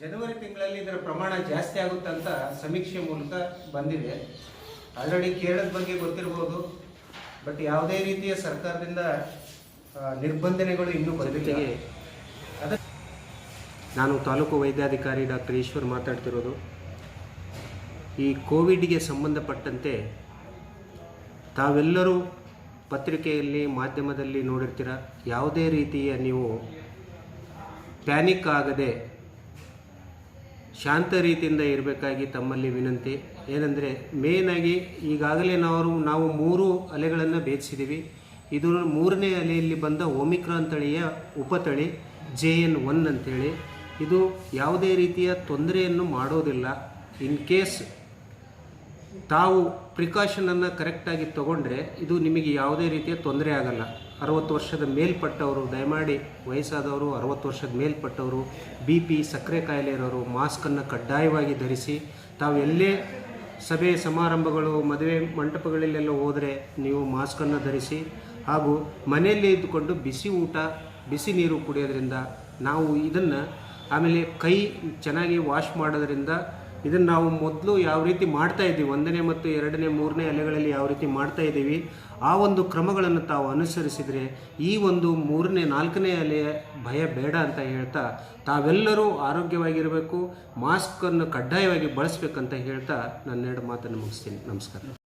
ಜನವರಿ ತಿಂಗಳಲ್ಲಿ ಇದರ ಪ್ರಮಾಣ ಜಾಸ್ತಿ ಆಗುತ್ತೆ ಅಂತ ಸಮೀಕ್ಷೆ ಮೂಲಕ ಬಂದಿದೆ. ಆಲ್ರೆಡಿ ಕೇರಳದ ಬಗ್ಗೆ ಗೊತ್ತಿರ್ಬೋದು ಬಟ್ ಯಾವುದೇ ರೀತಿಯ ಸರ್ಕಾರದಿಂದ ನಿರ್ಬಂಧನೆಗಳು ಇನ್ನೂ ಬಂದಿಲ್ಲ. ಅದ ನಾನು ತಾಲೂಕು ವೈದ್ಯಾಧಿಕಾರಿ ಡಾಕ್ಟರ್ ಈಶ್ವರ್ ಮಾತಾಡ್ತಿರೋದು. ಈ ಕೋವಿಡ್ಗೆ ಸಂಬಂಧಪಟ್ಟಂತೆ ತಾವೆಲ್ಲರೂ ಪತ್ರಿಕೆಯಲ್ಲಿ, ಮಾಧ್ಯಮದಲ್ಲಿ ನೋಡಿರ್ತೀರ, ಯಾವುದೇ ರೀತಿಯ ನೀವು ಪ್ಯಾನಿಕ್ ಆಗದೆ ಶಾಂತ ರೀತಿಯಿಂದ ಇರಬೇಕಾಗಿ ತಮ್ಮಲ್ಲಿ ವಿನಂತಿ. ಏನಂದರೆ ಮೇನಾಗಿ ಈಗಾಗಲೇ ನಾವು ನಾವು ಮೂರು ಅಲೆಗಳನ್ನು ಭೇದಿಸಿದ್ದೀವಿ ಇದು ಮೂರನೇ ಅಲೆಯಲ್ಲಿ ಬಂದ ಓಮಿಕ್ರಾನ್ ತಳಿಯ ಉಪತಳಿ ಜೆ ಎನ್ ಒನ್ ಅಂತೇಳಿ. ಇದು ಯಾವುದೇ ರೀತಿಯ ತೊಂದರೆಯನ್ನು ಮಾಡೋದಿಲ್ಲ. ಇನ್ ಕೇಸ್ ತಾವು ಪ್ರಿಕಾಷನನ್ನು ಕರೆಕ್ಟಾಗಿ ತಗೊಂಡ್ರೆ ಇದು ನಿಮಗೆ ಯಾವುದೇ ರೀತಿಯ ತೊಂದರೆ ಆಗಲ್ಲ. ಅರವತ್ತು ವರ್ಷದ ಮೇಲ್ಪಟ್ಟವರು, ದಯಮಾಡಿ ವಯಸ್ಸಾದವರು, ಅರವತ್ತು ವರ್ಷದ ಮೇಲ್ಪಟ್ಟವರು, ಬಿ ಪಿ, ಸಕ್ಕರೆ ಕಾಯಿಲೆ ಇರೋರು ಮಾಸ್ಕನ್ನು ಕಡ್ಡಾಯವಾಗಿ ಧರಿಸಿ, ತಾವು ಎಲ್ಲೇ ಸಭೆ, ಸಮಾರಂಭಗಳು, ಮದುವೆ ಮಂಟಪಗಳಲ್ಲೆಲ್ಲ ಹೋದರೆ ನೀವು ಮಾಸ್ಕನ್ನು ಧರಿಸಿ, ಹಾಗೂ ಮನೆಯಲ್ಲೇ ಇದ್ದುಕೊಂಡು ಬಿಸಿ ಊಟ, ಬಿಸಿ ನೀರು ಕುಡಿಯೋದ್ರಿಂದ ನಾವು ಇದನ್ನು ಆಮೇಲೆ ಕೈ ಚೆನ್ನಾಗಿ ವಾಶ್ ಮಾಡೋದ್ರಿಂದ ಇದನ್ನು ನಾವು ಮೊದಲು ಯಾವ ರೀತಿ ಮಾಡ್ತಾ ಇದ್ದೀವಿ? ಒಂದನೇ ಮತ್ತು ಎರಡನೇ, ಮೂರನೇ ಅಲೆಗಳಲ್ಲಿ ಯಾವ ರೀತಿ ಮಾಡ್ತಾ ಇದ್ದೀವಿ? ಆ ಒಂದು ಕ್ರಮಗಳನ್ನು ತಾವು ಅನುಸರಿಸಿದರೆ ಈ ಒಂದು ಮೂರನೇ, ನಾಲ್ಕನೇ ಅಲೆಯ ಭಯ ಬೇಡ ಅಂತ ಹೇಳ್ತಾ ತಾವೆಲ್ಲರೂ ಆರೋಗ್ಯವಾಗಿರಬೇಕು, ಮಾಸ್ಕನ್ನು ಕಡ್ಡಾಯವಾಗಿ ಬಳಸಬೇಕಂತ ಹೇಳ್ತಾ ನನ್ನ ಎರಡು ಮಾತನ್ನು ಮುಗಿಸ್ತೀನಿ. ನಮಸ್ಕಾರ.